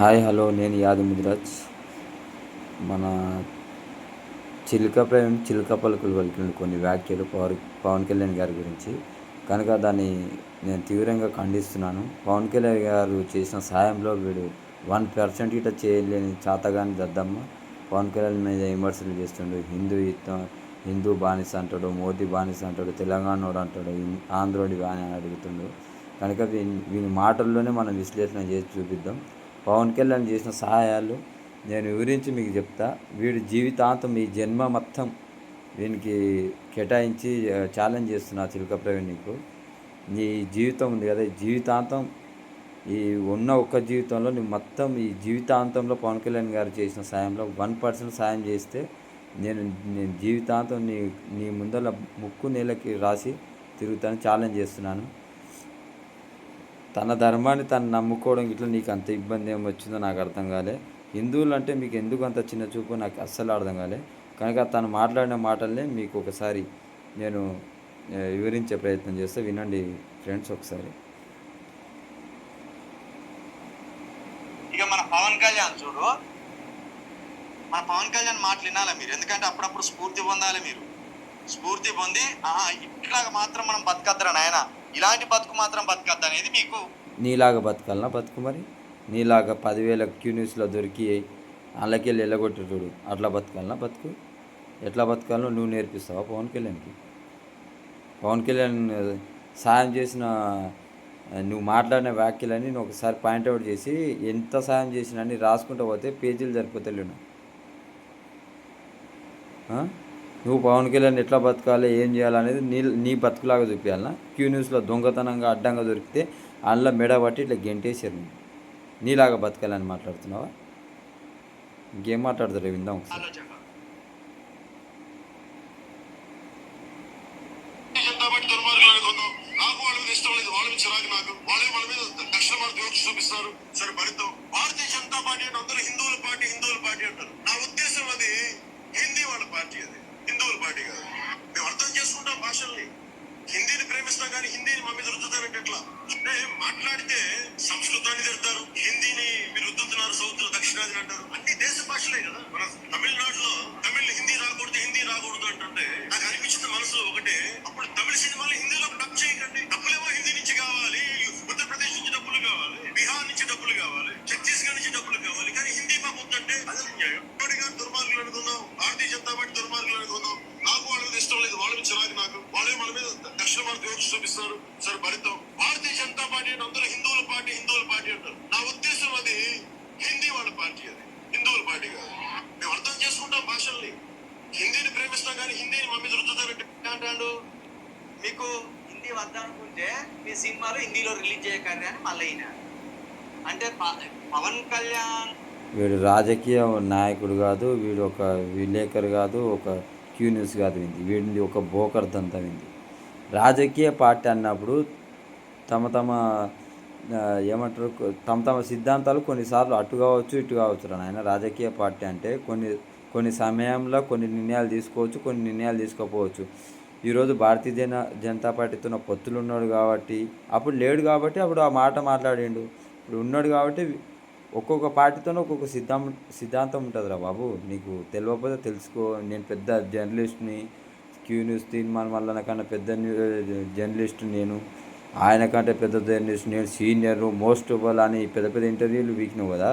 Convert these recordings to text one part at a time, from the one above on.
Hi hello నేను యాది ముదిరాజ్. మన చిలుక ప్రేమ చిలుక పలుకులు పలికిన కొన్ని వ్యాఖ్యలు పవర్ పవన్ కళ్యాణ్ గారి గురించి. కనుక దాన్ని నేను తీవ్రంగా ఖండిస్తున్నాను. పవన్ కళ్యాణ్ గారు చేసిన సాయంలో వీడు వన్ పర్సెంట్ ఇట చేయలేని చాతగాని దద్దమ్మ పవన్ కళ్యాణ్ మీద విమర్శలు చేస్తుండు. హిందూ యుద్ధం హిందూ బానిస అంటాడు మోదీ బానిస అంటాడు తెలంగాణోడు అంటాడు ఆంధ్రోడి బాని అని అడుగుతుండు. కనుక వీని వీని మాటల్లోనే మనం విశ్లేషణ చేసి చూపిద్దాం. పవన్ కళ్యాణ్ చేసిన సహాయాలు నేను వివరించి మీకు చెప్తా. వీడి జీవితాంతం ఈ జన్మ మొత్తం వీనికి కేటాయించి ఛాలెంజ్ చేస్తున్నా చిలుక ప్రవీణ్ నీకు నీ జీవితం ఉంది కదా ఈ జీవితాంతం ఈ ఉన్న ఒక్క జీవితంలో నువ్వు మొత్తం ఈ జీవితాంతంలో పవన్ కళ్యాణ్ గారు చేసిన సాయంలో వన్ పర్సెంట్ సాయం చేస్తే నేను నేను జీవితాంతం నీ నీ ముందర ముక్కు నేలకి రాసి తిరుగుతాను ఛాలెంజ్ చేస్తున్నాను. తన ధర్మాన్ని తను నమ్ముకోవడం ఇట్లా నీకు అంత ఇబ్బంది ఏమి వచ్చిందో నాకు అర్థం కాలే. హిందువులు అంటే మీకు ఎందుకు అంత చిన్న చూపు? నాకు అస్సలు అర్థం కాలే. కనుక తను మాట్లాడిన మాటల్ని మీకు ఒకసారి నేను వివరించే ప్రయత్నం చేస్తే. వినండి ఫ్రెండ్స్ ఒకసారి. ఇక మన పవన్ కళ్యాణ్ చూడు. మన పవన్ కళ్యాణ్ మాటలు వినాలి మీరు? ఎందుకంటే అప్పుడప్పుడు స్ఫూర్తి పొందాలి మీరు. స్ఫూర్తి పొంది ఆహా ఇట్లాగా మాత్రం మనం బతకద్దరా నాయనా? ఇలాంటి బతుకు మాత్రం బతకద్దు అనేది మీకు నీలాగా బతకాలనా బతుకు మరి? నీలాగా పదివేల క్యూ న్యూస్లో దొరికి అందులోకెళ్ళి వెళ్ళగొట్టి అట్లా బతకాలనా బతుకు? ఎట్లా బతకాలో నువ్వు నేర్పిస్తావా పవన్ కళ్యాణ్కి? పవన్ కళ్యాణ్ సాయం చేసిన నువ్వు మాట్లాడిన వ్యాఖ్యలని నువ్వు ఒకసారి పాయింట్అవుట్ చేసి ఎంత సాయం చేసినా అని రాసుకుంటూ పోతే పేజీలు సరిపోతలేను నువ్వు పవన్ కళ్యాణ్ ఎట్లా బతకాలి ఏం చేయాలనేది నీ నీ బతుకులాగా చూపించాలనా క్యూ న్యూస్లో దొంగతనంగా అడ్డంగా దొరికితే అందులో మెడ పట్టి ఇట్లా గెంటేసారు నువ్వు నీలాగా బతకాలని మాట్లాడుతున్నావా? ఇంకేం మాట్లాడతారు? విందాం ఒకసారి. సౌత్ అంటారు. అన్ని దేశ భాషలే కదా. మన తమిళనాడులో తమిళ్ హిందీ రాకూడదు హిందీ రాకూడదు అంటుంటే నాకు అనిపించింది మనసులో ఒకటే. అప్పుడు తమిళ సినిమాలు హిందీలో డబ్ చేయకండి. డబ్బులేమో హిందీ నుంచి కావాలి? ఉత్తరప్రదేశ్ నుంచి డబ్బులు కావాలి? బీహార్ నుంచి డబ్బులు కావాలి? ఛత్తీస్గఢ్ నుంచి డబ్బులు కావాలి? కానీ హిందీ మాకు వద్దంటే అదే న్యాయం. మోడీ గారు దుర్మార్గులు అనుకుందాం. భారతీయ జనతా పార్టీ దుర్మార్గులు అనుకుందాం. నాకు వాళ్ళ మీద ఇష్టం లేదు. వాళ్ళ మీద చిరాకు నాకు. వాళ్ళే మన మీద దక్షిణ భారత వివక్ష చూపిస్తారు. సరే భరితం భారతీయ జనతా పార్టీ అంటే అందరూ హిందువుల పార్టీ హిందువుల పార్టీ అంటారు. నా ఉద్దేశం అది. హిందీ వాళ్ళ పార్టీ అది హిందువుల పార్టీ కాదు. మేము అర్థం చేసుకుంటాం భాషల్ని. హిందీని ప్రేమిస్తాం కానీ హిందీని మా మీద రుద్దుతారంటే అంటాడు? మీకు హిందీ వద్దనుకుంటే మీ సినిమాలు హిందీలో రిలీజ్ చేయకండి అని మళ్ళీ అంటే పవన్ కళ్యాణ్ వీడు రాజకీయ నాయకుడు కాదు వీడు ఒక విలేకరు కాదు ఒక క్యూ న్యూస్ కాదు వింది. వీడిది ఒక బోకర్ దంతం వింది. రాజకీయ పార్టీ అన్నప్పుడు తమ తమ ఏమంటారు? తమ తమ సిద్ధాంతాలు కొన్నిసార్లు అటు కావచ్చు ఇటు కావచ్చు రా నాయన. రాజకీయ పార్టీ అంటే కొన్ని కొన్ని సమయంలో కొన్ని నిర్ణయాలు తీసుకోవచ్చు కొన్ని నిర్ణయాలు తీసుకోకపోవచ్చు. ఈరోజు భారతీయ జన జనతా పార్టీతో పొత్తులు ఉన్నాడు కాబట్టి అప్పుడు లేడు కాబట్టి అప్పుడు ఆ మాట మాట్లాడిండు. ఇప్పుడు ఉన్నాడు కాబట్టి ఒక్కొక్క పార్టీతో ఒక్కొక్క సిద్ధాం సిద్ధాంతం ఉంటుందిరా బాబు. నీకు తెలియకపోతే తెలుసుకో. నేను పెద్ద జర్నలిస్ట్ని క్యూ న్యూస్ తీర్మాన్ మల్లన కన్నా పెద్ద న్యూ- జర్నలిస్ట్ నేను. ఆయన కంటే పెద్ద నేను సీనియర్ మోస్ట్ అని పెద్ద పెద్ద ఇంటర్వ్యూలు వీకినావు కదా.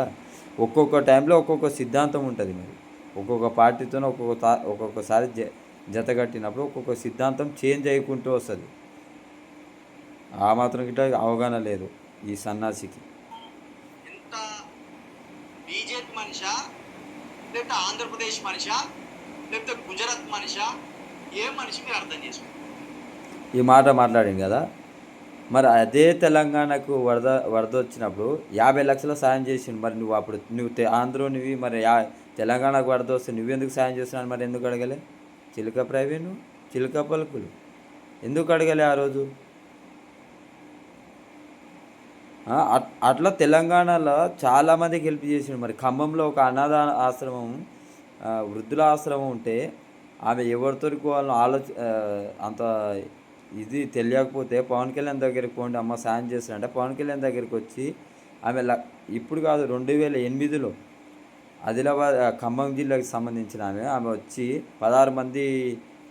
ఒక్కొక్క టైంలో ఒక్కొక్క సిద్ధాంతం ఉంటుంది మరి. ఒక్కొక్క పార్టీతో ఒక్కొక్క ఒక్కొక్కసారి జ జత కట్టినప్పుడు ఒక్కొక్క సిద్ధాంతం చేంజ్ అయ్యుకుంటూ వస్తుంది. ఆ మాత్రం గిట్ట అవగాహన లేదు ఈ సన్నాసికి. బీజేపీ మనిషా లేకపోతే ఆంధ్రప్రదేశ్ మనిషా లేకపోతే గుజరాత్ మనిషా ఏ మనిషి మీరు అర్థం చేసుకోండి ఈ మాట మాట్లాడింది కదా. మరి అదే తెలంగాణకు వరద వరద వచ్చినప్పుడు యాభై లక్షల సాయం చేసిండు. మరి నువ్వు అప్పుడు నువ్వు తె- ఆంధ్రోనివి మరి యా తెలంగాణకు వరద వస్తే నువ్వెందుకు సాయం చేస్తున్నావు? మరి ఎందుకు అడగలే? చిలుక ప్రవీణ్ చిలుక పలుకులు. ఎందుకు అడగలే ఆ రోజు? అట్- అట్లా తెలంగాణలో చాలామంది హెల్ప్ చేసిండు. మరి ఖమ్మంలో ఒక అనాథ ఆశ్రమం వృద్ధుల ఆశ్రమం ఉంటే ఆమె ఎవరితో వాళ్ళని ఆలోచ అంత ఇది తెలియకపోతే పవన్ కళ్యాణ్ దగ్గరికి పోండి అమ్మ సాయం చేస్తారంటే పవన్ కళ్యాణ్ దగ్గరికి వచ్చి ఆమె ఇప్పుడు కాదు రెండు వేల ఎనిమిదిలో ఆదిలాబాద్ ఖమ్మం జిల్లాకి సంబంధించిన ఆమె ఆమె వచ్చి పదహారు మంది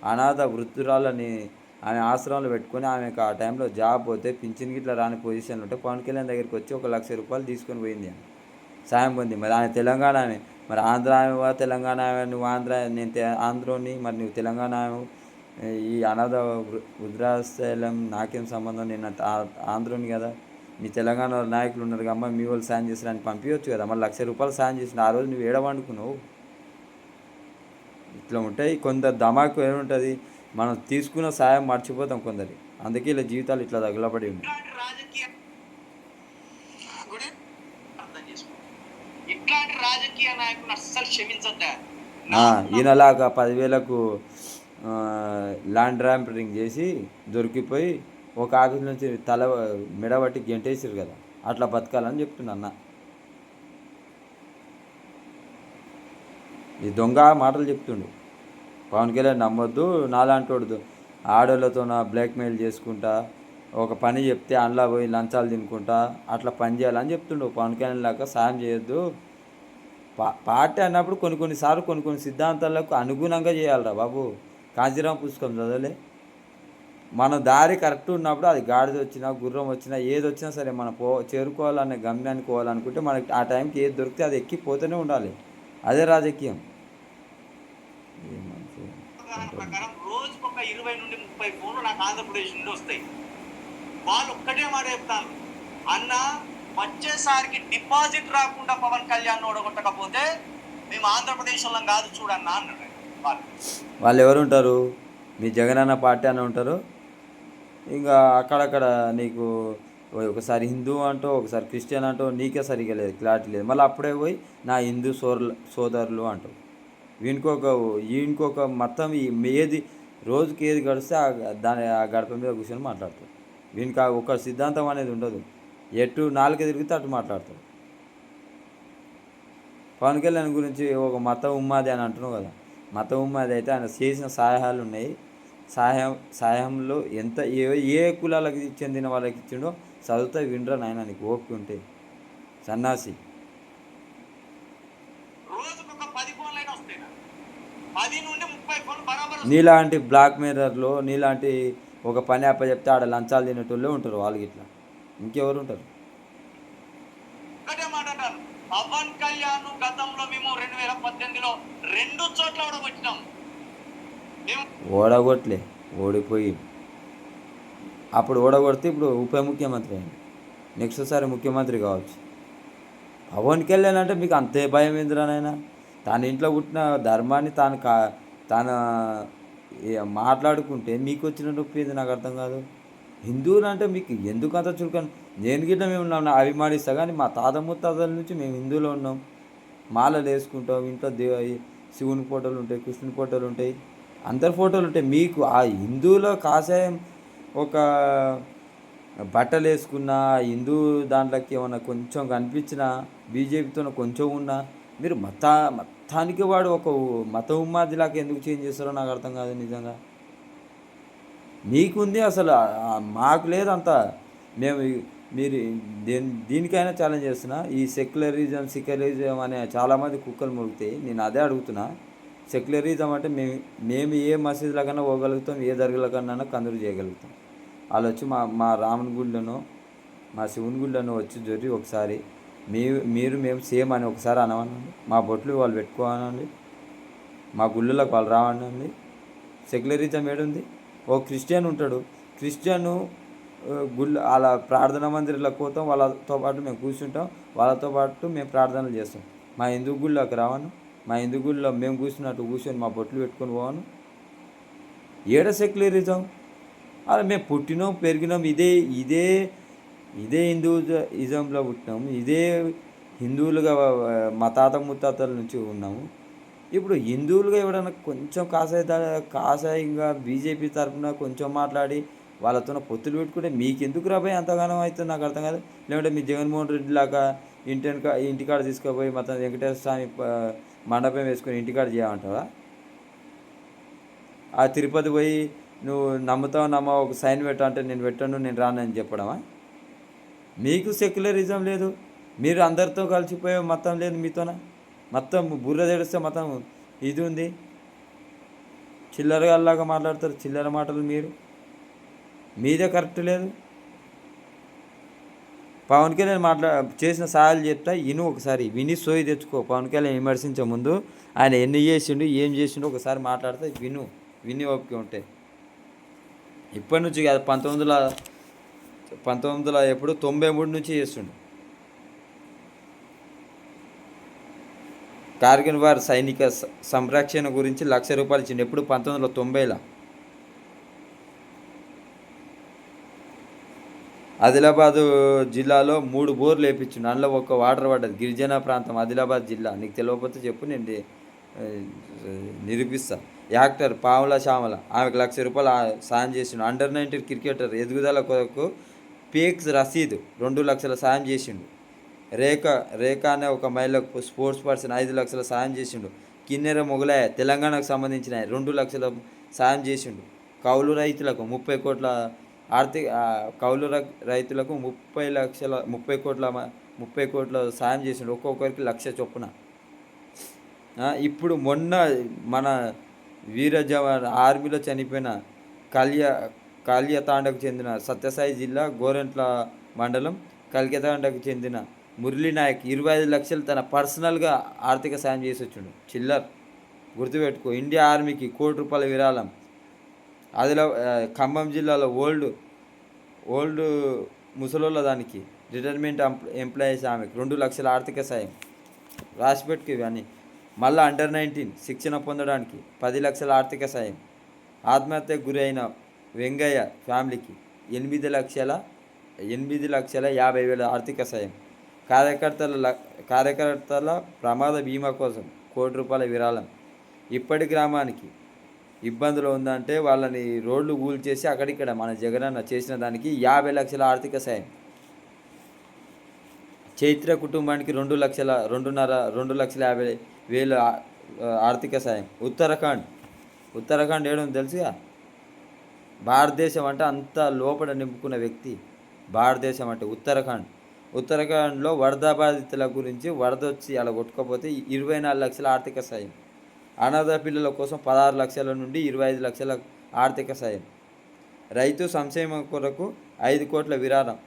అనాథ వృత్తురాలని ఆమె ఆశ్రమంలో పెట్టుకొని ఆమెకు ఆ టైంలో జాబ్ పోతే పింఛన్ గిట్ల రాని పొజిషన్లో ఉంటే పవన్ కళ్యాణ్ దగ్గరికి వచ్చి ఒక లక్ష రూపాయలు తీసుకొని పోయింది ఆమె. సాయం పొంది మరి ఆయన తెలంగాణ ఆమె. మరి ఆంధ్ర ఆమె తెలంగాణ ఆమె నువ్వు ఆంధ్ర నేను ఆంధ్రోని మరి నువ్వు తెలంగాణ ఆమె ఈ అనాథ వృద్ధాశ్రయం నాకేం సంబంధం? నేను ఆంధ్రోని కదా. మీ తెలంగాణ నాయకులు ఉన్నారు అమ్మ మీ వాళ్ళు సాయం చేసిరని పంపించవచ్చు కదా. మరి లక్ష రూపాయలు సాయం చేసిన ఆ రోజు నువ్వు ఏడవండుకున్నావు ఇట్లా ఉంటాయి. కొందరు ధమాకు ఏముంటుంది మనం తీసుకున్న సాయం మర్చిపోతాం కొందరి. అందుకే ఇలా జీవితాలు ఇట్లా తగులబడి ఉన్నాయి. ఈయనలాగా పదివేలకు ల్యాండ్ ర్యాంపరింగ్ చేసి దొరికిపోయి ఒక ఆఫీస్ నుంచి తల మెడబట్టి గెంటేసారు కదా. అట్లా బతకాలని చెప్తున్నా అన్న. ఈ దొంగ మాటలు చెప్తుండు. పవన్ కళ్యాణ్ నమ్మొద్దు నాలాంటోడు ఆడోళ్ళతో నా బ్లాక్మెయిల్ చేసుకుంటా ఒక పని చెప్తే అందులో పోయి లంచాలు తినుకుంటా అట్లా పని చేయాలని చెప్తుండు. పవన్ కళ్యాణ్ లాగా సాయం చేయొద్దు. పా పార్టీ అన్నప్పుడు కొన్ని కొన్నిసార్లు కొన్ని కొన్ని సిద్ధాంతాలకు అనుగుణంగా చేయాలిరా బాబు. కాంచీరామ పుస్తకం చదవలే. మన దారి కరెక్ట్ ఉన్నప్పుడు అది గాడిద వచ్చినా గుర్రం వచ్చినా ఏది వచ్చినా సరే మనం పో చేరుకోవాలనే గమ్యానికి పోవాలనుకుంటే మనకి ఆ టైంకి ఏది దొరికితే అది ఎక్కి పోతూనే ఉండాలి. అదే రాజకీయం. ఒక ఇరవై నుండి ముప్పై ఫోన్లు నాకు ఆంధ్రప్రదేశ్ నుండి వస్తాయి. వాళ్ళు ఒక్కటే మాట చెప్తాను అన్న వచ్చేసారికి డిపాజిట్ రాకుండా పవన్ కళ్యాణ్ ఓడగొట్టకపోతే మేము ఆంధ్రప్రదేశ్ వాళ్ళం కాదు చూడన్నా అన్నాడు. వాళ్ళు ఎవరు ఉంటారు? మీ జగనన్న పార్టీ అని ఉంటారు. ఇంకా అక్కడక్కడ నీకు ఒకసారి హిందూ అంటూ ఒకసారి క్రిస్టియన్ అంటూ నీకే సరిగా లేదు క్లారిటీ లేదు. మళ్ళీ అప్పుడే పోయి నా హిందూ సోదరు సోదరులు అంటావు. వీనికొక వీనికొక మొత్తం ఏది రోజుకి ఏది గడిస్తే ఆ దాని ఆ గడప మీద కూర్చొని మాట్లాడతాడు వీనికి ఆ ఒక సిద్ధాంతం అనేది ఉండదు. ఎటు నాలుగు తిరిగితే అటు మాట్లాడతాడు పవన్ కళ్యాణ్ గురించి ఒక మత ఉమ్మాది అని అంటున్నావు కదా. మత ఉమ్మాది అయితే ఆయన చేసిన సహాయాలు ఉన్నాయి. సహాయం సహాయంలో ఎంత ఏ ఏ కులాలకు చెందిన వాళ్ళకి ఇచ్చిండో చదువుతా వినరా నాయన నీకు ఓపిక ఉంటే. సన్నాసి. నీలాంటి బ్లాక్ మిర్రర్లో నీలాంటి ఒక పని అప్పచెప్తే ఆడ లంచాలు తినేటోళ్ళే ఉంటారు వాళ్ళు ఇట్లా. ఇంకెవరు ఉంటారు ఒకటే మాట అంటాను పవన్ కళ్యాణ్ గతంలో మేము రెండు వేల పద్దెనిమిదిలో రెండు చోట్ల ఓడగొట్టినాం మేము ఓడగొట్లే ఓడిపోయి. అప్పుడు ఓడగొడితే ఇప్పుడు ఉప ముఖ్యమంత్రి అయింది. నెక్స్ట్ సారి ముఖ్యమంత్రి కావచ్చు. పవన్కి వెళ్ళానంటే మీకు అంతే భయం ఏందిరానైనా తన ఇంట్లో పుట్టిన ధర్మాన్ని తాను కా తన మాట్లాడుకుంటే మీకు వచ్చిన నొప్పి ఏంది నాకు అర్థం కాదు. హిందువులు అంటే మీకు ఎందుకు అంత చురుకని నేను గిట్ట మేము ఉన్నాం అభిమానిస్తా కానీ మా తాత ముత్తాతల నుంచి మేము హిందువులో ఉన్నాం. మాలలు వేసుకుంటాం ఇంట్లో దేవ శివుని ఫోటోలు ఉంటాయి కృష్ణుని ఫోటోలు ఉంటాయి. అందరి ఫోటోలు ఉంటాయి. మీకు ఆ హిందువులో కాషాయం ఒక బట్టలు వేసుకున్న హిందూ దాంట్లోకి ఏమన్నా కొంచెం కనిపించినా బీజేపీతో కొంచెం ఉన్నా మీరు మత మతానికి వాడు ఒక మత ఉమ్మాదిలాగా ఎందుకు చేంజ్ చేస్తారో నాకు అర్థం కాదు నిజంగా. నీకుంది అసలు మాకు లేదు అంత. మేము మీరు దేని దీనికైనా ఛాలెంజ్ చేస్తున్నా. ఈ సెక్యులరిజం సెక్యులరిజం అనే చాలామంది కుక్కలు మురుగుతాయి నేను అదే అడుగుతున్నా. సెక్యులరిజం అంటే మేము మేము ఏ మసీదుల కన్నా పోగలుగుతాం ఏ దర్గాల కన్నా కందులు చేయగలుగుతాం. వాళ్ళు వచ్చి మా మా రాముని గుళ్ళను మా శివుని గుళ్ళను వచ్చి జొరి ఒకసారి మీ మీరు మేము సేమ్ అని ఒకసారి అనవనండి. మా బొట్లు వాళ్ళు పెట్టుకోవాలండి. మా గుళ్ళలకు వాళ్ళు రావనండి సెక్యులరిజం ఏడుంది? ఓ క్రిస్టియన్ ఉంటాడు. క్రిస్టియన్ గుళ్ళ వాళ్ళ ప్రార్థనా మందిరాలకు పోతాం. వాళ్ళతో పాటు మేము కూర్చుంటాం. వాళ్ళతో పాటు మేము ప్రార్థనలు చేస్తాం. మా హిందూ గుళ్ళకి రావను. మా హిందూ మేము కూర్చున్నట్టు కూర్చొని మా బొట్లు పెట్టుకొని పోవాను. ఏడ సెక్యులరిజం? అలా మేము పుట్టినాం పెరిగినాం ఇదే ఇదే ఇదే హిందూ ఇజంలో పుట్టినాం ఇదే హిందువులుగా మా తాత ముత్తాతల నుంచి ఉన్నాము. ఇప్పుడు హిందువులుగా ఎవడన్నా కొంచెం కాసాయి దా- బీజేపీ తరఫున కొంచెం మాట్లాడి వాళ్ళతో పొత్తులు పెట్టుకుంటే మీకు ఎందుకు రాబోయే అంతగానం అవుతుంది నాకు అర్థం కాదు. లేకుంటే మీ జగన్మోహన్ రెడ్డి లాగా ఇంటి ఇంటికాడ తీసుకుపోయి మొత్తం వెంకటేశ్వర స్వామి మండపం వేసుకొని ఇంటికాడ చేయమంటావా? ఆ తిరుపతి పోయి నువ్వు నమ్ముతావు నమ్మ ఒక సైన్ పెట్టు అంటే నేను పెట్టను నేను రానని చెప్పడమా? మీకు సెక్యులరిజం లేదు. మీరు అందరితో కలిసిపోయే మొత్తం లేదు మీతోన? మొత్తం బుర్ర తెడిస్తే మొత్తం ఇది ఉంది. చిల్లరగాల్లాగా మాట్లాడతారు చిల్లర మాటలు మీరు. మీదే కరెక్ట్ లేదు. పవన్ కళ్యాణ్ మాట్లా చేసిన సహాయాలు చెప్తా ఇను ఒకసారి విని సోయి తెచ్చుకో. పవన్ కళ్యాణ్ విమర్శించే ముందు ఆయన ఎన్ని చేసిండు ఏం చేసిండు ఒకసారి మాట్లాడితే విను విని ఓపిక ఉంటే. ఇప్పటి నుంచి కాదు పంతొమ్మిది వందల పంతొమ్మిది వందల ఎప్పుడు తొంభై మూడు నుంచి చేస్తుండు. కార్గిల్ వార్ సైనిక సంరక్షణ గురించి లక్ష రూపాయలు ఇచ్చిండు. ఎప్పుడు పంతొమ్మిది వందల తొంభైలో ఆదిలాబాదు జిల్లాలో మూడు బోర్లు వేయించిండు అందులో ఒక వాటర్ పడ్డది గిరిజన ప్రాంతం ఆదిలాబాద్ జిల్లా. నీకు తెలియకపోతే చెప్పు నేను నిరూపిస్తా. యాక్టర్ పావుల శ్యామల ఆమెకు లక్ష రూపాయలు సాయం చేసిండు. అండర్ నైన్టీన్ క్రికెటర్ ఎదుగుదల కొరకు పీక్స్ రసీదు రెండు లక్షల సాయం చేసిండు. రేఖ రేఖ అనే ఒక మహిళకు స్పోర్ట్స్ పర్సన్ ఐదు లక్షల సాయం చేసిండు. కిన్నెర మొగలాయ తెలంగాణకు సంబంధించిన రెండు లక్షల సాయం చేసిండు. కౌలు రైతులకు ముప్పై కోట్ల ఆర్థిక కౌలు రైతులకు ముప్పై లక్షల ముప్పై కోట్ల ముప్పై కోట్ల సాయం చేసిండు. ఒక్కొక్కరికి లక్ష చొప్పున. ఇప్పుడు మొన్న మన వీర జవాన్ ఆర్మీలో చనిపోయిన కళ్య కాళ్యతాండకు చెందిన సత్యసాయి జిల్లా గోరెంట్ల మండలం కల్కతాండకు చెందిన మురళీ నాయక్ ఇరవై ఐదు లక్షలు తన పర్సనల్గా ఆర్థిక సాయం చేసి వచ్చిండు. చిల్లర్. గుర్తుపెట్టుకో ఇండియా ఆర్మీకి కోటి రూపాయల విరాళం. అదిలో ఖమ్మం జిల్లాలో ఓల్డ్ ఓల్డ్ ముసలోళ్ళ దానికి రిటైర్మెంట్ ఎంప్లాయీస్ ఆమెకు రెండు లక్షల ఆర్థిక సాయం. రాసిపెట్టుకు ఇవన్నీ. మళ్ళీ అండర్ నైన్టీన్ శిక్షణ పొందడానికి పది లక్షల ఆర్థిక సాయం. ఆత్మహత్యకు గురైన వెంగయ్య ఫ్యామిలీకి ఎనిమిది లక్షల ఎనిమిది లక్షల యాభై వేల ఆర్థిక సాయం. కార్యకర్తల కార్యకర్తల ప్రమాద బీమా కోసం కోటి రూపాయల విరాళం. ఇప్పటి గ్రామానికి ఇబ్బందులు ఉందంటే వాళ్ళని రోడ్లు కూల్చేసి అక్కడిక్కడ మన జగనన్న చేసిన దానికి యాభై లక్షల ఆర్థిక సాయం. చైత్ర కుటుంబానికి రెండు లక్షల రెండున్నర రెండు లక్షల యాభై వేలు ఆర్థిక సాయం. ఉత్తరాఖండ్. ఉత్తరాఖండ్ ఏడు తెలుసుగా? భారతదేశం అంటే అంత లోపల నింపుకున్న వ్యక్తి భారతదేశం అంటే ఉత్తరాఖండ్. ఉత్తరాఖండ్లో వరద బాధితుల గురించి వరద వచ్చి అలా కొట్టుకోపోతే ఇరవై నాలుగు లక్షల ఆర్థిక సాయం. అనాథ పిల్లల కోసం పదహారు లక్షల నుండి ఇరవై ఐదు లక్షల ఆర్థిక సాయం. రైతు సంక్షేమం కొరకు ఐదు కోట్ల విరాళం.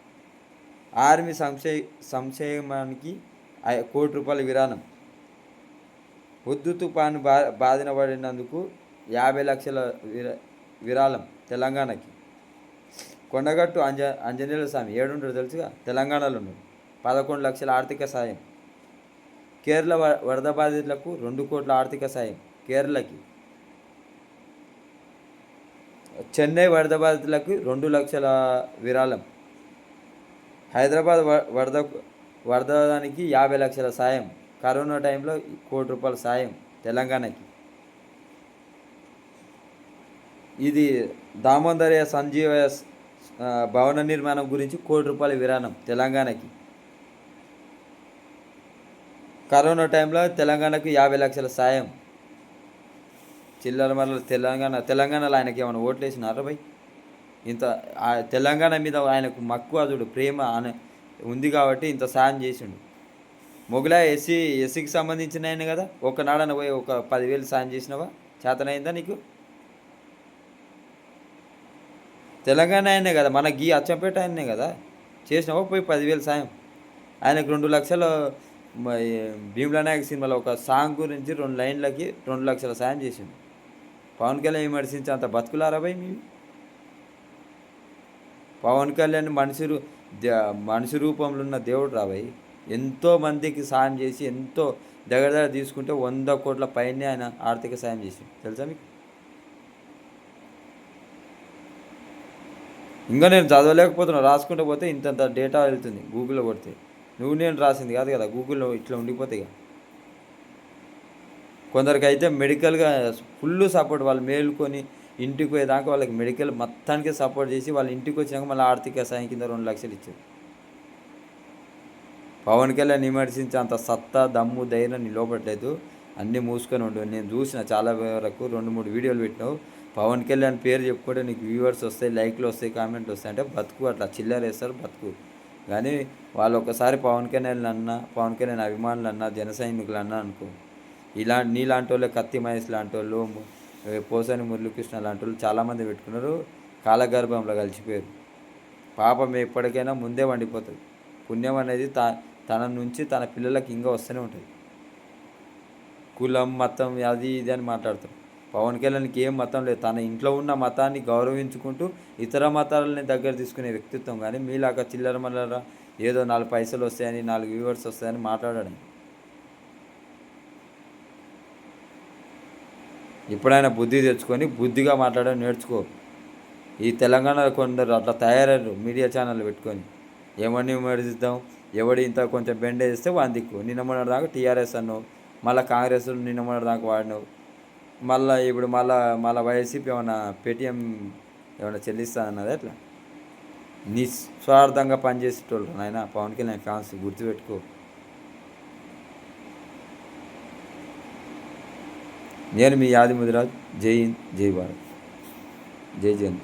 ఆర్మీ సంక్షే సంక్షేమానికి కోటి రూపాయల విరాళం. ఉద్దు తుఫాను బా బాధిన పడినందుకు యాభై లక్షల విరా విరాళం తెలంగాణకి. కొండగట్టు అంజ అంజనేయుల స్వామి ఏడుంటాడు తెలుసుగా? తెలంగాణలో ఉన్నాడు పదకొండు లక్షల ఆర్థిక సాయం. కేరళ వరద బాధితులకు రెండు కోట్ల ఆర్థిక సాయం కేరళకి. చెన్నై వరద బాధితులకు రెండు లక్షల విరాళం. హైదరాబాద్ వ- వరద వరదనికి యాభై లక్షల సాయం. కరోనా టైంలో కోటి రూపాయల సాయం తెలంగాణకి. ఇది దామోదరయ సంజీవ భవన నిర్మాణం గురించి కోటి రూపాయల విరాళం తెలంగాణకి. కరోనా టైంలో తెలంగాణకు యాభై లక్షల సాయం. చిల్లర మరల తెలంగాణ తెలంగాణలో ఆయనకి ఏమైనా ఓట్లు వేసినారా భయ్? ఇంత ఆ తెలంగాణ మీద ఆయనకు మక్కువ చూడు ప్రేమ ఆయన ఉంది కాబట్టి ఇంత సాయం చేసిండు. మొగలా ఎస్సీ ఎస్సీకి సంబంధించిన ఆయన కదా ఒకనాడన పోయి ఒక పదివేలు సాయం చేసినావా? చేతనైందా నీకు? తెలంగాణ ఆయనే కదా మన గీ అచ్చంపేట ఆయనే కదా చేసినావా పోయి పదివేలు సాయం? ఆయనకు రెండు లక్షలు భీమ్లా నాయక్ సినిమాలో ఒక సాంగ్ గురించి రెండు లైన్లకి రెండు లక్షల సాయం చేసిండు. పవన్ కళ్యాణ్ విమర్శించి అంత బతుకులారా మీ పవన్ కళ్యాణ్ మనిషి రూ- ద- మనిషి రూపంలో ఉన్న దేవుడు రాబోయ్ ఎంతో మందికి సాయం చేసి ఎంతో దగ్గర దగ్గర తీసుకుంటే వంద కోట్ల పైనే ఆయన ఆర్థిక సాయం చేసి తెలుసా మీకు? ఇంకా నేను చదవలేకపోతున్నా. రాసుకుంటూ పోతే ఇంతంత డేటా వెళ్తుంది గూగుల్లో కొడితే. నువ్వు నేను రాసింది కాదు కదా గూగుల్లో ఇట్లా ఉండిపోతాయి కొందరికి అయితే మెడికల్గా ఫుల్ సపోర్ట్ వాళ్ళు మేలుకొని ఇంటికి పోయేదాకా వాళ్ళకి మెడికల్ మొత్తానికి సపోర్ట్ చేసి వాళ్ళ ఇంటికి వచ్చినాక మళ్ళీ ఆర్థిక సాయం కింద రెండు లక్షలు ఇచ్చారు. పవన్ కళ్యాణ్ విమర్శించే అంత సత్తా దమ్ము ధైర్యం నీ లోపట్లేదు అన్నీ మూసుకొని ఉండు. నేను చూసిన చాలా వరకు రెండు మూడు వీడియోలు పెట్టినావు. పవన్ కళ్యాణ్ పేరు చెప్పుకుంటే నీకు వ్యూవర్స్ వస్తాయి లైక్లు వస్తాయి కామెంట్లు వస్తాయి. అంటే బతుకు అట్లా చిల్లర వేస్తారు బతుకు. కానీ వాళ్ళు ఒకసారి పవన్ కళ్యాణ్ అన్నా పవన్ కళ్యాణ్ అభిమానులు అన్నా జన సైనికులు అన్నా అనుకో. ఇలా నీలాంటి వాళ్ళు కత్తి మహేష్ లాంటి వాళ్ళు పోసని పోసాని మురళీకృష్ణ లాంటి వాళ్ళు చాలామంది పెట్టుకున్నారు. కాలగర్భంలో కలిసిపోయారు. పాపం ఎప్పటికైనా ముందే వండిపోతుంది పుణ్యం అనేది త తన నుంచి తన పిల్లలకి ఇంకా వస్తూనే ఉంటుంది కులం మతం అది ఇది అని మాట్లాడతారు. పవన్ కళ్యాణ్కి ఏం మతం లేదు. తన ఇంట్లో ఉన్న మతాన్ని గౌరవించుకుంటూ ఇతర మతాలని దగ్గర తీసుకునే వ్యక్తిత్వం. కానీ మీలాగా చిల్లర మల్లర ఏదో నాలుగు పైసలు వస్తాయని నాలుగు వ్యూవర్స్ వస్తాయని మాట్లాడడం. ఎప్పుడైనా బుద్ధి తెచ్చుకొని బుద్ధిగా మాట్లాడడం నేర్చుకో. ఈ తెలంగాణలో కొందరు అట్లా తయారయ్యారు మీడియా ఛానల్ పెట్టుకొని. ఎవరిని విమర్శిద్దాం? ఎవడి ఇంత కొంచెం బెండ్ వేస్తే వాని దిక్కు. నిన్న మొన్నటి దాకా టీఆర్ఎస్ అన్నావు. మళ్ళీ కాంగ్రెస్ నిన్న మొన్నటి దాకా వాడినావు. మళ్ళీ ఇప్పుడు మళ్ళీ మళ్ళీ వైసీపీ ఏమైనా పేటిఎం ఏమైనా చెల్లిస్తా అన్నది ఎట్లా? నిస్వార్థంగా పనిచేసేటోళ్ళు నాయన పవన్ కళ్యాణ్ ఫ్యాన్స్ గుర్తుపెట్టుకో. నేను మీ యాది ముదిరాజ్ జై హింద్ జై భారత్. జై జన్